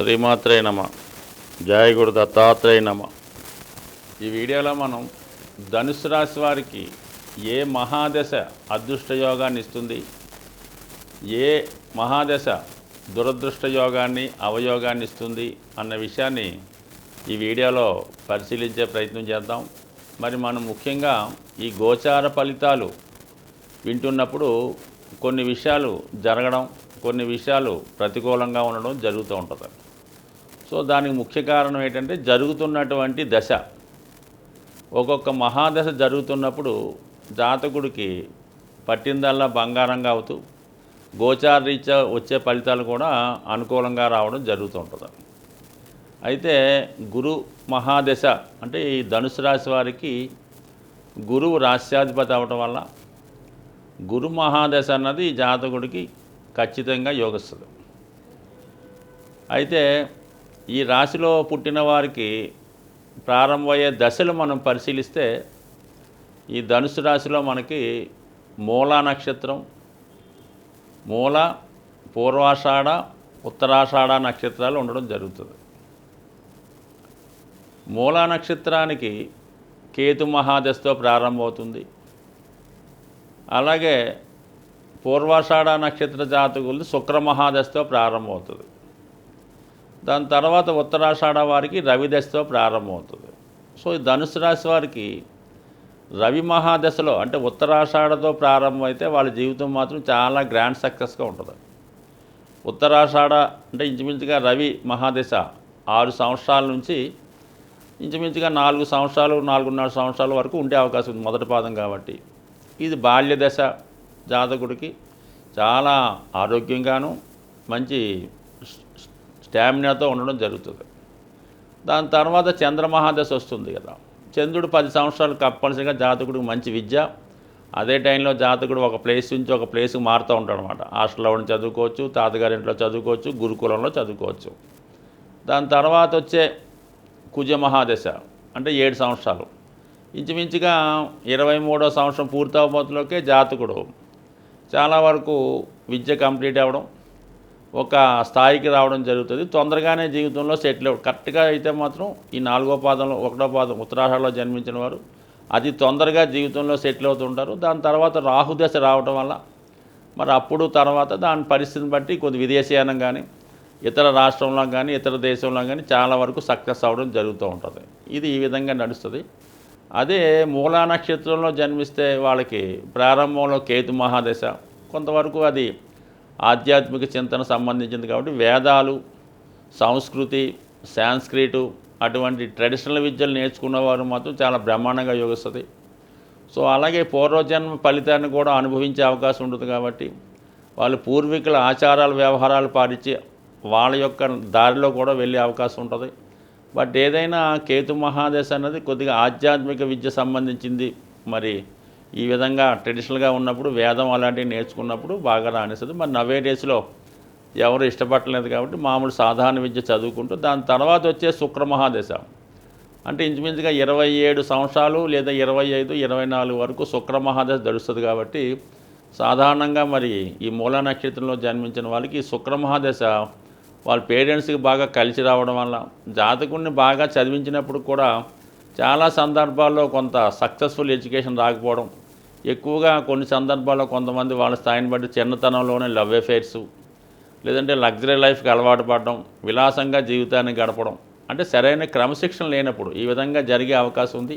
శ్రీమాత్రే నమ. జయ దత్తాత్రేయ నమ. ఈ వీడియోలో మనం ధనుసు రాశి వారికి ఏ మహాదశ అదృష్ట యోగాన్ని ఇస్తుంది? ఏ మహాదశ దురదృష్ట యోగాన్ని అవయోగాన్ని ఇస్తుంది అన్న విషయాన్ని ఈ వీడియోలో పరిశీలించే ప్రయత్నం చేద్దాం. మరి మనం ముఖ్యంగా ఈ గోచార ఫలితాలు వింటున్నప్పుడు కొన్ని విషయాలు జరగడం కొన్ని విషయాలు ప్రతికూలంగా ఉండడం జరుగుతూ ఉంటుంది. సో దానికి ముఖ్య కారణం ఏంటంటే జరుగుతున్నటువంటి దశ. ఒక్కొక్క మహాదశ జరుగుతున్నప్పుడు జాతకుడికి పట్టిందల్లా బంగారంగా అవుతూ గోచార రీత్యా వచ్చే ఫలితాలు కూడా అనుకూలంగా రావడం జరుగుతుంటుంది అయితే గురు మహాదశ అంటే ఈ ధనుసు రాశి వారికి గురువు రాశ్యాధిపతి అవటం వల్ల గురు మహాదశ అన్నది ఈ జాతకుడికి ఖచ్చితంగా యోగిస్తుంది. అయితే ఈ రాశిలో పుట్టిన వారికి ప్రారంభమయ్యే దశలు మనం పరిశీలిస్తే ఈ ధనుసు రాశిలో మనకి మూలా నక్షత్రం మూల పూర్వాషాఢ ఉత్తరాషాఢ నక్షత్రాలు ఉండడం జరుగుతుంది. మూలా నక్షత్రానికి కేతు మహాదశతో ప్రారంభమవుతుంది. అలాగే పూర్వాషాఢ నక్షత్ర జాతకులు శుక్ర మహాదశతో ప్రారంభమవుతుంది. దాని తర్వాత ఉత్తరాషాఢ వారికి రవి దశతో ప్రారంభమవుతుంది. సో ఈ ధనుసు రాశి వారికి రవి మహాదశలో అంటే ఉత్తరాషాఢతో ప్రారంభమైతే వాళ్ళ జీవితం మాత్రం చాలా గ్రాండ్ సక్సెస్గా ఉంటుంది. ఉత్తరాషాఢ అంటే ఇంచుమించుగా రవి మహాదశ ఆరు సంవత్సరాల నుంచి ఇంచుమించుగా నాలుగు సంవత్సరాలు నాలుగున్నర సంవత్సరాల వరకు ఉండే అవకాశం ఉంది మొదటి పాదం కాబట్టి. ఇది బాల్య దశ జాతకుడికి చాలా ఆరోగ్యంగాను మంచి స్టామినాతో ఉండడం జరుగుతుంది. దాని తర్వాత చంద్రమహాదశ వస్తుంది కదా. చంద్రుడు పది సంవత్సరాలు తప్పనిసరిగా జాతకుడికి మంచి విద్య. అదే టైంలో జాతకుడు ఒక ప్లేస్ నుంచి ఒక ప్లేస్కి మారుతూ ఉంటాడు అనమాట హాస్టల్లో ఉండి చదువుకోవచ్చు తాతగారింట్లో చదువుకోవచ్చు గురుకులంలో చదువుకోవచ్చు. దాని తర్వాత వచ్చే కుజ మహాదశ అంటే ఏడు సంవత్సరాలు. ఇంచుమించుగా ఇరవై మూడో సంవత్సరం పూర్తవబోతులోకే జాతకుడు. చాలా వరకు విద్య కంప్లీట్ అవ్వడం ఒక స్థాయికి రావడం జరుగుతుంది. తొందరగానే జీవితంలో సెటిల్ అవ్వడం కరెక్ట్గా అయితే మాత్రం ఈ నాలుగో పాదంలో ఒకటో పాదం ఉత్తరాషాఢలో జన్మించిన వారు అతి తొందరగా జీవితంలో సెటిల్ అవుతుంటారు. దాని తర్వాత రాహుదశ రావడం వల్ల మరి అప్పుడు తర్వాత దాని పరిస్థితిని బట్టి కొద్ది విదేశీయానం కానీ ఇతర రాష్ట్రంలో కానీ ఇతర దేశంలో కానీ చాలా వరకు సక్సెస్ అవ్వడం జరుగుతూ ఉంటుంది. ఇది ఈ విధంగా నడుస్తుంది. అదే మూలా నక్షత్రంలో జన్మిస్తే వాళ్ళకి ప్రారంభంలో కేతు మహాదశ కొంతవరకు అది ఆధ్యాత్మిక చింతన సంబంధించింది కాబట్టి వేదాలు సంస్కృతి సాంస్క్రిటు అటువంటి ట్రెడిషనల్ విద్యలు నేర్చుకున్న వారు మాత్రం చాలా బ్రహ్మాండంగా యోగిస్తుంది. సో అలాగే పూర్వజన్మ ఫలితాన్ని కూడా అనుభవించే అవకాశం ఉంటుంది కాబట్టి వాళ్ళు పూర్వీకుల ఆచారాలు వ్యవహారాలు పాటించి వాళ్ళ యొక్క దారిలో కూడా వెళ్ళే అవకాశం ఉంటుంది. బట్ ఏదైనా కేతు మహాదశ అన్నది కొద్దిగా ఆధ్యాత్మిక విద్య సంబంధించింది మరి ఈ విధంగా ట్రెడిషనల్గా ఉన్నప్పుడు వేదం అలాంటివి నేర్చుకున్నప్పుడు బాగా రాణిస్తుంది. మరి నవే డేస్లో ఎవరు ఇష్టపడలేదు కాబట్టి మామూలు సాధారణ విద్య చదువుకుంటూ దాని తర్వాత వచ్చే శుక్రమహాదశ. అంటే ఇంచుమించుగా ఇరవై ఏడు సంవత్సరాలు లేదా ఇరవై ఐదు ఇరవై నాలుగు వరకు శుక్ర మహాదశ కాబట్టి సాధారణంగా మరి ఈ మూల నక్షత్రంలో జన్మించిన వాళ్ళకి ఈ శుక్రమహాదశ వాళ్ళ పేరెంట్స్కి బాగా కలిసి రావడం వల్ల జాతకుడిని బాగా చదివించినప్పుడు కూడా చాలా సందర్భాల్లో కొంత సక్సెస్ఫుల్ ఎడ్యుకేషన్ రాకపోవడం ఎక్కువగా కొన్ని సందర్భాల్లో కొంతమంది వాళ్ళ స్థాయిని బట్టి చిన్నతనంలోనే లవ్ అఫైర్స్ లేదంటే లగ్జరీ లైఫ్కి అలవాటు పడడం విలాసంగా జీవితాన్ని గడపడం అంటే సరైన క్రమశిక్షణ లేనప్పుడు ఈ విధంగా జరిగే అవకాశం ఉంది.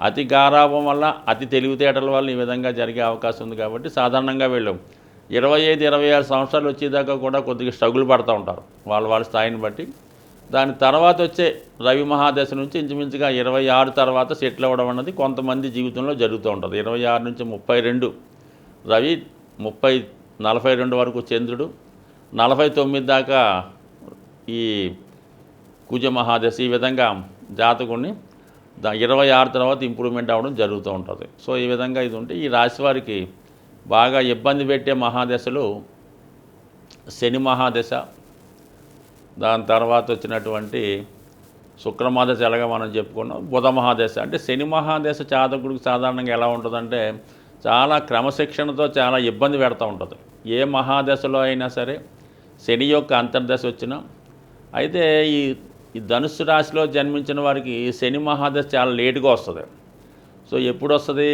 అతి గారాభం వల్ల అతి తెలివితేటల వల్ల ఈ విధంగా జరిగే అవకాశం ఉంది కాబట్టి సాధారణంగా వీళ్ళు. ఇరవై ఐదు ఇరవై ఆరు సంవత్సరాలు వచ్చేదాకా కూడా కొద్దిగా స్ట్రగుల్ పడుతూ ఉంటారు. వాళ్ళ వాళ్ళ స్థాయిని బట్టి దాని తర్వాత వచ్చే రవి మహాదశ నుంచి ఇంచుమించుగా ఇరవై ఆరు తర్వాత సెటిల్ అవ్వడం అన్నది కొంతమంది జీవితంలో జరుగుతూ ఉంటుంది. ఇరవై ఆరు నుంచి ముప్పై రెండు రవి ముప్పై నలభై రెండు వరకు చంద్రుడు నలభై తొమ్మిది దాకా ఈ కుజ మహాదశ ఈ విధంగా జాతకుడిని దా ఇరవై ఆరు తర్వాత ఇంప్రూవ్మెంట్ అవ్వడం జరుగుతూ ఉంటుంది. సో ఈ విధంగా ఇది ఉంటే ఈ రాశి వారికి బాగా ఇబ్బంది పెట్టే మహాదశలు శని మహాదశ దాని తర్వాత వచ్చినటువంటి శుక్రమహాదశ ఎలాగా మనం చెప్పుకున్నాం బుధ మహాదశ. అంటే శని మహాదశ జాతకుడికి సాధారణంగా ఎలా ఉంటుందంటే చాలా క్రమశిక్షణతో చాలా ఇబ్బంది పెడతా ఉంటుంది. ఏ మహాదశలో అయినా సరే శని యొక్క అంతర్దశ వచ్చినా అయితే ఈ ఈ ధనుస్సు రాశిలో జన్మించిన వారికి శని మహాదశ చాలా లేటుగా వస్తుంది. సో ఎప్పుడు వస్తుంది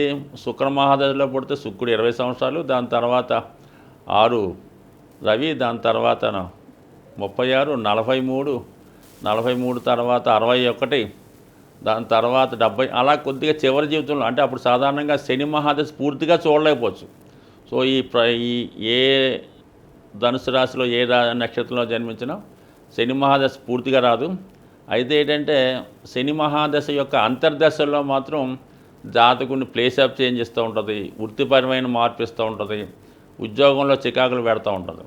శుక్ర మహాదశలో పుడితే శుక్రుడు ఇరవై సంవత్సరాలు దాని తర్వాత ఆరు రవి దాని తర్వాత ముప్పై ఆరు నలభై మూడు నలభై మూడు తర్వాత అరవై ఒకటి దాని తర్వాత డెబ్బై అలా కొద్దిగా చివరి జీవితంలో అంటే అప్పుడు సాధారణంగా శని మహాదశ పూర్తిగా చూడలేకపోవచ్చు. సో ఈ ప్ర ఈ ఏ ధనుసు రాశిలో ఏ రా నక్షత్రంలో జన్మించినా శని మహాదశ పూర్తిగా రాదు. అయితే ఏంటంటే శని మహాదశ యొక్క అంతర్దశలో మాత్రం జాతకుని ప్లేస్ ఆఫ్ చేంజ్ ఇస్తూ ఉంటుంది వృత్తిపరమైన మార్పు ఇస్తూ ఉంటుంది ఉద్యోగంలో చికాకులు పెడతూ ఉంటుంది.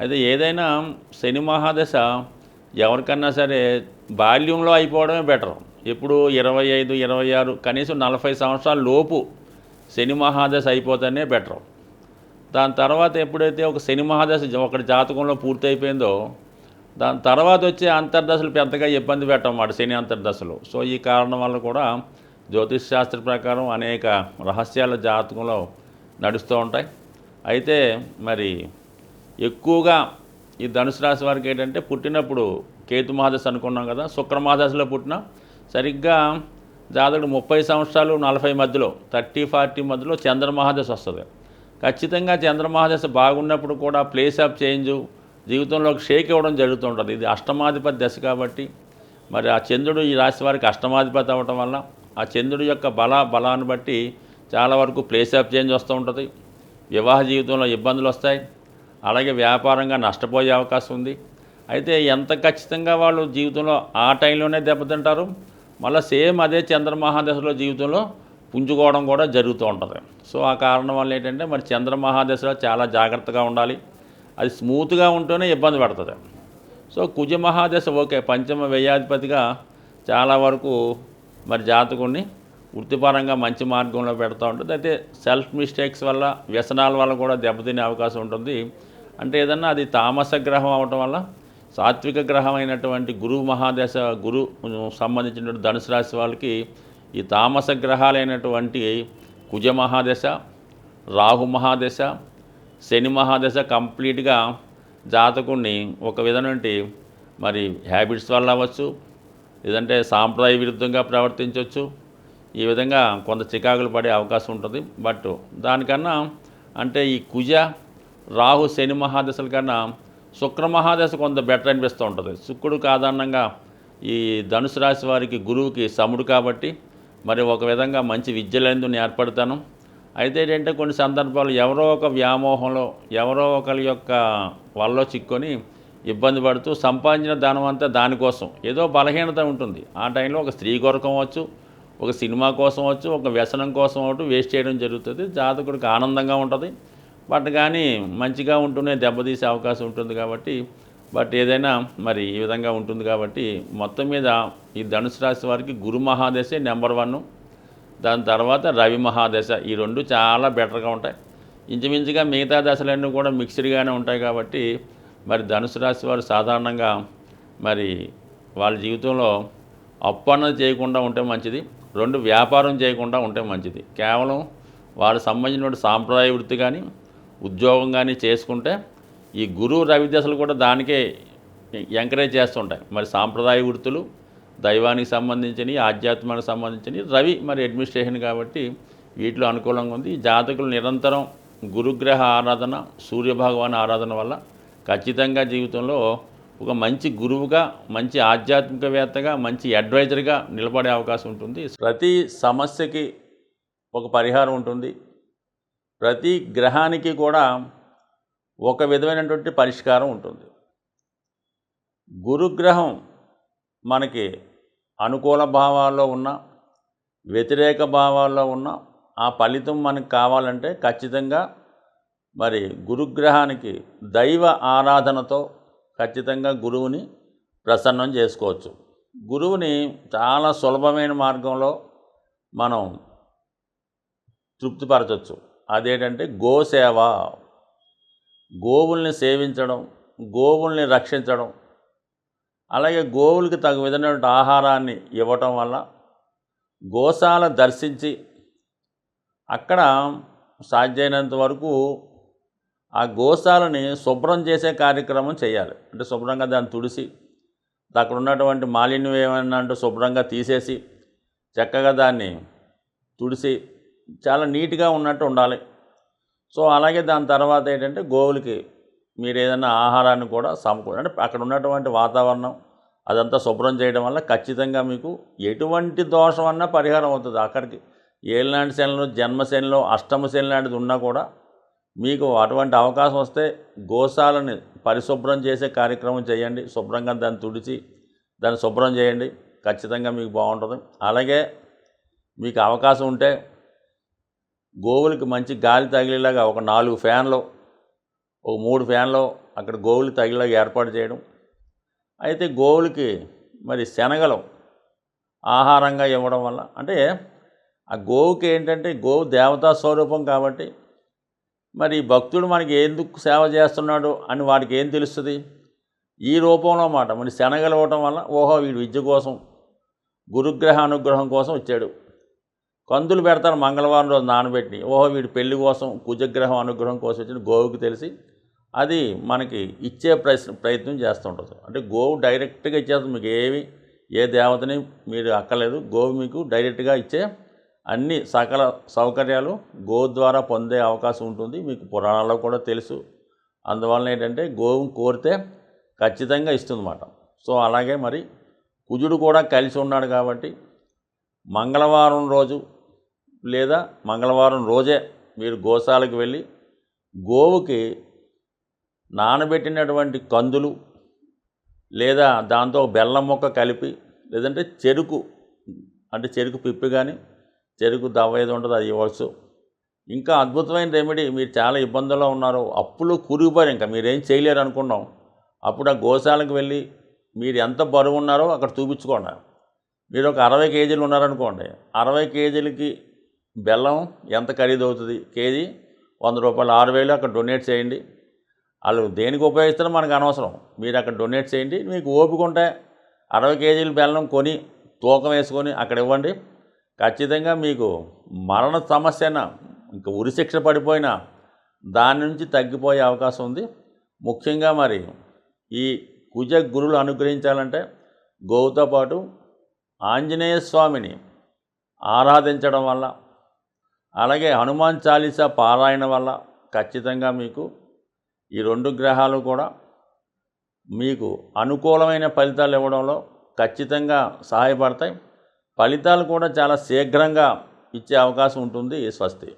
అయితే ఏదైనా శని మహాదశ ఎవరికన్నా సరే బాల్యంలో అయిపోవడమే బెటర్. ఎప్పుడు ఇరవై ఐదు ఇరవై ఆరు కనీసం నలభై సంవత్సరాల లోపు శని మహాదశ అయిపోతేనే బెటర్. దాని తర్వాత ఎప్పుడైతే ఒక శని మహాదశ ఒకటి జాతకంలో పూర్తి అయిపోయిందో దాని తర్వాత వచ్చే అంతర్దశలు పెద్దగా ఇబ్బంది పెట్టమాట శని అంతర్దశలు. సో ఈ కారణం వల్ల కూడా జ్యోతిష్ శాస్త్ర ప్రకారం అనేక రహస్యాల జాతకంలో నడుస్తూ ఉంటాయి. అయితే మరి ఎక్కువగా ఈ ధనుసు రాశి వారికి ఏంటంటే పుట్టినప్పుడు కేతు మహాదశ అనుకున్నాం కదా శుక్ర మహాదశలో పుట్టిన సరిగ్గా జాతకుడు ముప్పై సంవత్సరాలు నలభై మధ్యలో థర్టీ ఫార్టీ మధ్యలో చంద్రమహాదశ వస్తుంది. ఖచ్చితంగా చంద్రమహాదశ బాగున్నప్పుడు కూడా ప్లేస్ ఆఫ్ చేంజ్ జీవితంలో షేక్ ఇవ్వడం జరుగుతుంటుంది. ఇది అష్టమాధిపతి దశ కాబట్టి మరి ఆ చంద్రుడు ఈ రాశి వారికి అష్టమాధిపతి అవ్వటం వల్ల ఆ చంద్రుడి యొక్క బల బలాన్ని బట్టి చాలా వరకు ప్లేస్ ఆఫ్ చేంజ్ వస్తూ ఉంటుంది. వివాహ జీవితంలో ఇబ్బందులు వస్తాయి. అలాగే వ్యాపారంగా నష్టపోయే అవకాశం ఉంది. అయితే ఎంత ఖచ్చితంగా వాళ్ళు జీవితంలో ఆ టైంలోనే దెబ్బతింటారు? మళ్ళీ సేమ్ అదే చంద్రమహాదశలో జీవితంలో పుంజుకోవడం కూడా జరుగుతూ ఉంటుంది. సో ఆ కారణం వల్ల ఏంటంటే మరి చంద్రమహాదశలో చాలా జాగ్రత్తగా ఉండాలి. అది స్మూత్గా ఉంటేనే ఇబ్బంది పడుతుంది. సో కుజ మహాదశ ఓకే పంచమ వ్యయాధిపతిగా చాలా వరకు మరి జాతకుడిని వృత్తిపరంగా మంచి మార్గంలో పెడతా ఉంటుంది. అయితే సెల్ఫ్ మిస్టేక్స్ వల్ల వ్యసనాల వల్ల కూడా దెబ్బతినే అవకాశం ఉంటుంది. అంటే ఏదన్నా అది తామస గ్రహం అవటం వల్ల సాత్విక గ్రహం అయినటువంటి గురువు మహాదశ గురు సంబంధించినటువంటి ధనుసు రాశి వాళ్ళకి ఈ తామస గ్రహాలైనటువంటి కుజ మహాదశ రాహు మహాదశ శని మహాదశ కంప్లీట్గా జాతకుడిని ఒక విధమైనటువంటి మరి హ్యాబిట్స్ వల్ల అవ్వచ్చు లేదంటే సాంప్రదాయ విరుద్ధంగా ప్రవర్తించవచ్చు. ఈ విధంగా కొంత చికాకులు పడే అవకాశం ఉంటుంది. బట్ దానికన్నా అంటే ఈ కుజ రాహు శని మహాదశల కన్నా శుక్ర మహాదశ కొంత బెటర్ అనిపిస్తూ ఉంటుంది. శుక్రుడు సాధారణంగా ఈ ధనుసు రాశి వారికి గురువుకి సముడు కాబట్టి మరి ఒక విధంగా మంచి విద్యలందు ఏర్పడతాను. అయితే ఏంటంటే కొన్ని సందర్భాలు ఎవరో ఒక వ్యామోహంలో ఎవరో ఒకరి యొక్క వల్ల చిక్కొని ఇబ్బంది పడుతూ సంపాదించిన ధనం అంతా దానికోసం. ఏదో బలహీనత ఉంటుంది. ఆ టైంలో ఒక స్త్రీ కొరకం వచ్చు ఒక సినిమా కోసం అవచ్చు ఒక వ్యసనం కోసం ఒకటి వేస్ట్ చేయడం జరుగుతుంది. జాతకుడికి ఆనందంగా ఉంటుంది. బట్ కానీ మంచిగా ఉంటూనే దెబ్బతీసే అవకాశం ఉంటుంది కాబట్టి బట్ ఏదైనా మరి ఈ విధంగా ఉంటుంది కాబట్టి మొత్తం మీద ఈ ధనుసు రాశి వారికి గురు మహాదశే నెంబర్ వన్. దాని తర్వాత రవి మహాదశ. ఈ రెండు చాలా బెటర్గా ఉంటాయి. ఇంచుమించుగా మిగతా దశలన్నీ కూడా మిక్స్డ్గానే ఉంటాయి కాబట్టి మరి ధనుసు రాశి వారు సాధారణంగా మరి వాళ్ళ జీవితంలో అప్పు అన్నది చేయకుండా ఉంటే మంచిది రెండు వ్యాపారం చేయకుండా ఉంటే మంచిది. కేవలం వారు సంబంధించిన సాంప్రదాయ వృత్తి కానీ ఉద్యోగం కానీ చేసుకుంటే ఈ గురువు రవి దశలు కూడా దానికే ఎంకరేజ్ చేస్తుంటాయి. మరి సాంప్రదాయ వృత్తులు దైవానికి సంబంధించినవి ఆధ్యాత్మానికి సంబంధించినవి రవి మరి అడ్మినిస్ట్రేషన్ కాబట్టి వీటిలో అనుకూలంగా ఉంది. జాతకులు నిరంతరం గురుగ్రహ ఆరాధన సూర్యభగవాన్ ఆరాధన వల్ల ఖచ్చితంగా జీవితంలో ఒక మంచి గురువుగా మంచి ఆధ్యాత్మికవేత్తగా మంచి అడ్వైజర్గా నిలబడే అవకాశం ఉంటుంది. ప్రతి సమస్యకి ఒక పరిహారం ఉంటుంది. ప్రతి గ్రహానికి కూడా ఒక విధమైనటువంటి పరిష్కారం ఉంటుంది. గురుగ్రహం మనకి అనుకూల భావాల్లో ఉన్న వ్యతిరేక భావాల్లో ఉన్న ఆ ఫలితం మనకు కావాలంటే ఖచ్చితంగా మరి గురుగ్రహానికి దైవ ఆరాధనతో ఖచ్చితంగా గురువుని ప్రసన్నం చేసుకోవచ్చు. గురువుని చాలా సులభమైన మార్గంలో మనం తృప్తిపరచవచ్చు అదేంటంటే గోసేవ గోవుల్ని సేవించడం గోవుల్ని రక్షించడం అలాగే గోవులకి తగు విధమైనటువంటి ఆహారాన్ని ఇవ్వటం వల్ల గోశాల దర్శించి అక్కడ సాధ్యమైనంత వరకు ఆ గోశాలని శుభ్రం చేసే కార్యక్రమం చేయాలి. అంటే శుభ్రంగా దాన్ని తుడిసి అక్కడ ఉన్నటువంటి మాలిన్యం ఏమైనా అంటే శుభ్రంగా తీసేసి చక్కగా దాన్ని తుడిసి చాలా నీట్గా ఉన్నట్టు ఉండాలి. సో అలాగే దాని తర్వాత ఏంటంటే గోవులకి మీరు ఏదైనా ఆహారాన్ని కూడా సమకూర అంటే అక్కడ ఉన్నటువంటి వాతావరణం అదంతా శుభ్రం చేయడం వల్ల ఖచ్చితంగా మీకు ఎటువంటి దోషం అన్నా పరిహారం అవుతుంది. అక్కడికి ఏళ్ళనాటి శనిలో జన్మశనిలో అష్టమ శని లాంటిది ఉన్నా కూడా మీకు అటువంటి అవకాశం వస్తే గోశాలని పరిశుభ్రం చేసే కార్యక్రమం చేయండి. శుభ్రంగా దాన్ని తుడిచి దాన్ని శుభ్రం చేయండి. ఖచ్చితంగా మీకు బాగుంటుంది. అలాగే మీకు అవకాశం ఉంటే గోవులకి మంచి గాలి తగిలేలాగా ఒక నాలుగు ఫ్యాన్లు ఒక మూడు ఫ్యాన్లు అక్కడ గోవులు తగిలేలాగా ఏర్పాటు చేయడం. అయితే గోవులకి మరి శనగలు ఆహారంగా ఇవ్వడం వల్ల అంటే ఆ గోవుకి ఏంటంటే గోవు దేవతా స్వరూపం కాబట్టి మరి భక్తుడు మనకి ఎందుకు సేవ చేస్తున్నాడు అని వాడికి ఏం తెలుస్తుంది? ఈ రూపంలో మాట. మరి శనగలు ఇవ్వటం వల్ల ఓహో వీడు విద్య కోసం గురుగ్రహ అనుగ్రహం కోసం వచ్చాడు. కందులు పెడతాను మంగళవారం రోజు నానబెట్టి. ఓహో వీడి పెళ్ళి కోసం కుజగ్రహం అనుగ్రహం కోసం వచ్చిన గోవుకి తెలిసి అది మనకి ఇచ్చే ప్రయత్నం ప్రయత్నం చేస్తుంటుంది అంటే గోవు డైరెక్ట్గా ఇచ్చేస్తుంది మీకు ఏమి ఏ దేవతని మీరు అక్కర్లేదు. గోవు మీకు డైరెక్ట్గా ఇచ్చే అన్ని సకల సౌకర్యాలు గోవు ద్వారా పొందే అవకాశం ఉంటుంది. మీకు పురాణాల్లో కూడా తెలుసు. అందువలన ఏంటంటే గోవును కోరితే ఖచ్చితంగా ఇస్తుందన్నమాట. సో అలాగే మరి కుజుడు కూడా కలిసి ఉన్నాడు కాబట్టి మంగళవారం రోజు లేదా మంగళవారం రోజే మీరు గోశాలకు వెళ్ళి గోవుకి నానబెట్టినటువంటి కందులు లేదా దాంతో బెల్లం మొక్క కలిపి లేదంటే చెరుకు అంటే చెరుకు పిప్పి కానీ చెరుకు దవ్వ ఏది ఉంటుంది అది ఇవ్వచ్చు. ఇంకా అద్భుతమైన రెమెడీ మీరు చాలా ఇబ్బందుల్లో ఉన్నారు అప్పులు కురిగిపోయారు ఇంకా మీరేం చేయలేరు అనుకున్నాం. అప్పుడు ఆ గోశాలకు వెళ్ళి మీరు ఎంత బరువు ఉన్నారో అక్కడ చూపించుకోండి. మీరు ఒక అరవై కేజీలు ఉన్నారనుకోండి అరవై కేజీలకి బెల్లం ఎంత ఖరీదు అవుతుంది కేజీ? వంద రూపాయలు. ఆరు వేలు అక్కడ డొనేట్ చేయండి. వాళ్ళు దేనికి ఉపయోగిస్తారో మనకు అనవసరం. మీరు అక్కడ డొనేట్ చేయండి. మీకు ఓపిక ఉంటే అరవై కేజీలు బెల్లం కొని తూకం వేసుకొని అక్కడ ఇవ్వండి. ఖచ్చితంగా మీకు మరణ సమస్యన ఇంకా ఉరిశిక్ష పడిపోయినా దాని నుంచి తగ్గిపోయే అవకాశం ఉంది. ముఖ్యంగా మరి ఈ కుజ గురులు అనుగ్రహించాలంటే గోవుతో పాటు ఆంజనేయ స్వామిని ఆరాధించడం వల్ల అలాగే హనుమాన్ చాలీసా పారాయణ వల్ల ఖచ్చితంగా మీకు ఈ రెండు గ్రహాలు కూడా మీకు అనుకూలమైన ఫలితాలు ఇవ్వడంలో ఖచ్చితంగా సహాయపడతాయి. ఫలితాలు కూడా చాలా శీఘ్రంగా ఇచ్చే అవకాశం ఉంటుంది స్వస్తి.